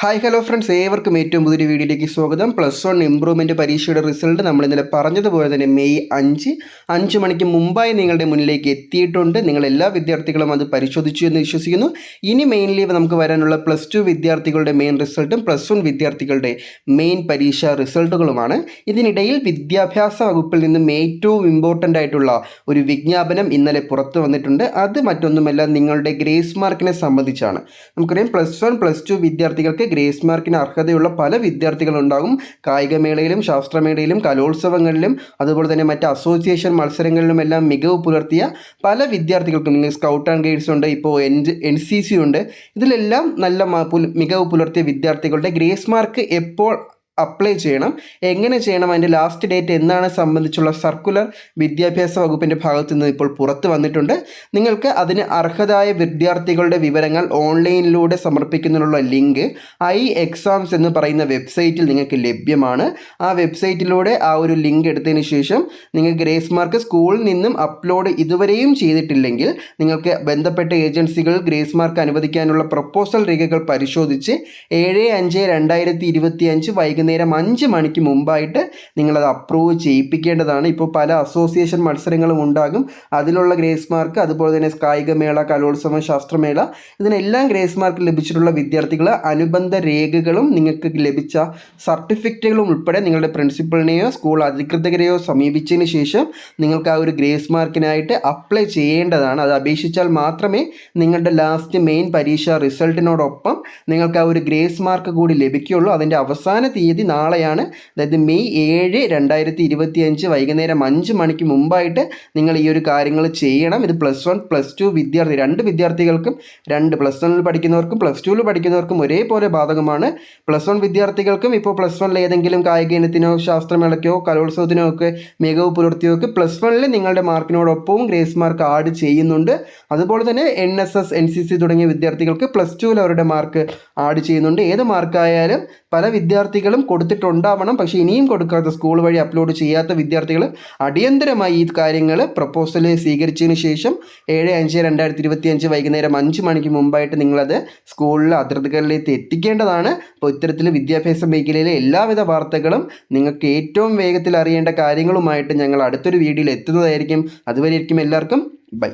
Hi hello friends ഏവർക്കും ഏറ്റവും പുതിയൊരു വീഡിയോയിലേക്ക് സ്വാഗതം. പ്ലസ് വൺ ഇംപ്രൂവ്മെന്റ് പരീക്ഷയുടെ റിസൾട്ട് നമ്മൾ ഇന്നലെ പറഞ്ഞതുപോലെ തന്നെ മെയ് അഞ്ച്. അഞ്ച് മണിക്ക് മുമ്പായി നിങ്ങളുടെ മുന്നിലേക്ക് എത്തിയിട്ടുണ്ട്. നിങ്ങൾ എല്ലാ വിദ്യാർത്ഥികളും അത് പരിശോധിച്ചു എന്ന് വിശ്വസിക്കുന്നു. ഇനി മെയിൻലി നമുക്ക് വരാനുള്ള പ്ലസ് ടു വിദ്യാർത്ഥികളുടെ മെയിൻ റിസൾട്ടും പ്ലസ് വൺ വിദ്യാർത്ഥികളുടെ മെയിൻ പരീക്ഷ റിസൾട്ടുകളുമാണ് ഇതിനിടയിൽ വിദ്യാഭ്യാസ വകുപ്പിൽ നിന്നും ഏറ്റവും ഇമ്പോർട്ടന്റ് ആയിട്ടുള്ള ഒരു വിജ്ഞാപനം ഇന്നലെ പുറത്തു വന്നിട്ടുണ്ട്. അത് മറ്റൊന്നുമല്ല നിങ്ങളുടെ ഗ്രേസ് മാർക്കിനെ സംബന്ധിച്ചാണ്. നമുക്കറിയാം പ്ലസ് വൺ പ്ലസ് ടു വിദ്യാർത്ഥികൾക്ക് ഗ്രേസ് മാർക്കിന് അർഹതയുള്ള പല വിദ്യാർത്ഥികളുണ്ടാകും. കായികമേളയിലും ശാസ്ത്രമേളയിലും കലോത്സവങ്ങളിലും അതുപോലെ തന്നെ മറ്റ് അസോസിയേഷൻ മത്സരങ്ങളിലും എല്ലാം മികവ് പുലർത്തിയ പല വിദ്യാർത്ഥികൾക്കും നിങ്ങൾ സ്കൗട്ട് ആൻഡ് ഗൈഡ്സ് ഉണ്ട് ഇപ്പോൾ എൻ എൻ സി സി ഉണ്ട്. ഇതിലെല്ലാം നല്ല മികവ് പുലർത്തിയ വിദ്യാർത്ഥികളുടെ ഗ്രേസ് മാർക്ക് എപ്പോൾ അപ്ലൈ ചെയ്യണം. എങ്ങനെ ചെയ്യണം? അതിന്റെ ലാസ്റ്റ് ഡേറ്റ് എന്നാണ് സംബന്ധിച്ചുള്ള സർക്കുലർ വിദ്യാഭ്യാസ വകുപ്പിന്റെ ഭാഗത്തു നിന്ന് ഇപ്പോൾ പുറത്ത് വന്നിട്ടുണ്ട്. നിങ്ങൾക്ക് അതിന് അർഹതായ വിദ്യാർത്ഥികളുടെ വിവരങ്ങൾ ഓൺലൈനിലൂടെ സമർപ്പിക്കുന്നതിനുള്ള ലിങ്ക് ഐ എക്സാംസ് എന്ന് പറയുന്ന വെബ്സൈറ്റിൽ നിങ്ങൾക്ക് ലഭ്യമാണ്. ആ വെബ്സൈറ്റിലൂടെ ആ ഒരു ലിങ്ക് എടുത്തതിന് ശേഷം നിങ്ങൾ ഗ്രേസ് മാർക്ക് സ്കൂളിൽ നിന്നും അപ്ലോഡ് ഇതുവരെയും ചെയ്തിട്ടില്ലെങ്കിൽ നിങ്ങൾക്ക് ബന്ധപ്പെട്ട ഏജൻസികൾ ഗ്രേസ് മാർക്ക് അനുവദിക്കാനുള്ള പ്രപ്പോസൽ രേഖകൾ പരിശോധിച്ച് ഏഴ് അഞ്ച് രണ്ടായിരത്തി ഇരുപത്തി അഞ്ച് വൈകുന്നേരം അഞ്ച് മണിക്ക് മുമ്പായിട്ട് നിങ്ങളത് അപ്രൂവ് ചെയ്യിപ്പിക്കേണ്ടതാണ്. ഇപ്പോൾ പല അസോസിയേഷൻ മത്സരങ്ങളും ഉണ്ടാകും. അതിലുള്ള ഗ്രേസ് മാർക്ക് അതുപോലെ തന്നെ കായികമേള കലോത്സവം ശാസ്ത്രമേള ഇതിനെല്ലാം ഗ്രേസ് മാർക്ക് ലഭിച്ചിട്ടുള്ള വിദ്യാർത്ഥികൾ അനുബന്ധ രേഖകളും നിങ്ങൾക്ക് ലഭിച്ച സർട്ടിഫിക്കറ്റുകളും ഉൾപ്പെടെ നിങ്ങളുടെ പ്രിൻസിപ്പളിനെയോ സ്കൂൾ അധികൃതരെയോ സമീപിച്ചതിന് ശേഷം നിങ്ങൾക്ക് ആ ഒരു ഗ്രേസ് മാർക്കിനായിട്ട് അപ്ലൈ ചെയ്യേണ്ടതാണ്. അത് അപേക്ഷിച്ചാൽ മാത്രമേ നിങ്ങളുടെ ലാസ്റ്റ് മെയിൻ പരീക്ഷ റിസൾട്ടിനോടൊപ്പം നിങ്ങൾക്ക് ആ ഒരു ഗ്രേസ് മാർക്ക് കൂടി ലഭിക്കുകയുള്ളൂ. അതിന്റെ അവസാന തീയതി നാളെയാണ്. അതായത് മെയ് ഏഴ് രണ്ടായിരത്തി ഇരുപത്തി അഞ്ച് വൈകുന്നേരം അഞ്ച് മണിക്ക് മുമ്പായിട്ട് നിങ്ങൾ ഈ ഒരു കാര്യങ്ങൾ ചെയ്യണം. ഇത് പ്ലസ് വൺ പ്ലസ് ടു വിദ്യാർത്ഥി രണ്ട് വിദ്യാർത്ഥികൾക്കും രണ്ട് പ്ലസ് വണ്ണിൽ പഠിക്കുന്നവർക്കും പ്ലസ് ടുവിൽ പഠിക്കുന്നവർക്കും ഒരേപോലെ ബാധകമാണ്. പ്ലസ് വൺ വിദ്യാർത്ഥികൾക്കും ഇപ്പോൾ പ്ലസ് വണ്ണിൽ ഏതെങ്കിലും കായിക ഇനത്തിനോ ശാസ്ത്രമേളയ്ക്കോ കലോത്സവത്തിനോ ഒക്കെ മികവ് പുലർത്തിയവർക്ക് പ്ലസ് വണ്ണിൽ നിങ്ങളുടെ മാർക്കിനോടൊപ്പവും ഗ്രേസ് മാർക്ക് ആഡ് ചെയ്യുന്നുണ്ട്. അതുപോലെ തന്നെ N S S N C C തുടങ്ങിയ വിദ്യാർത്ഥികൾക്ക് പ്ലസ് ടുവിൽ അവരുടെ മാർക്ക് ആഡ് ചെയ്യുന്നുണ്ട്. ഏത് മാർക്കായാലും പല വിദ്യാർത്ഥികളും കൊടുത്തിട്ടുണ്ടാവണം. പക്ഷേ ഇനിയും കൊടുക്കാത്ത സ്കൂൾ വഴി അപ്ലോഡ് ചെയ്യാത്ത വിദ്യാർത്ഥികൾ അടിയന്തരമായി ഈ കാര്യങ്ങൾ പ്രപ്പോസൽ സ്വീകരിച്ചതിന് ശേഷം ഏഴ് അഞ്ച് രണ്ടായിരത്തി ഇരുപത്തി അഞ്ച് വൈകുന്നേരം അഞ്ച് മണിക്ക് മുമ്പായിട്ട് നിങ്ങളത് സ്കൂളിൽ അതിർത്തികളിലേക്ക് എത്തിക്കേണ്ടതാണ്. അപ്പോൾ ഇത്തരത്തിൽ വിദ്യാഭ്യാസ മേഖലയിലെ എല്ലാവിധ വാർത്തകളും നിങ്ങൾക്ക് ഏറ്റവും വേഗത്തിൽ അറിയേണ്ട കാര്യങ്ങളുമായിട്ട് ഞങ്ങൾ അടുത്തൊരു വീഡിയോയിൽ എത്തുന്നതായിരിക്കും. അതുവരെയായിരിക്കും എല്ലാവർക്കും ബൈ.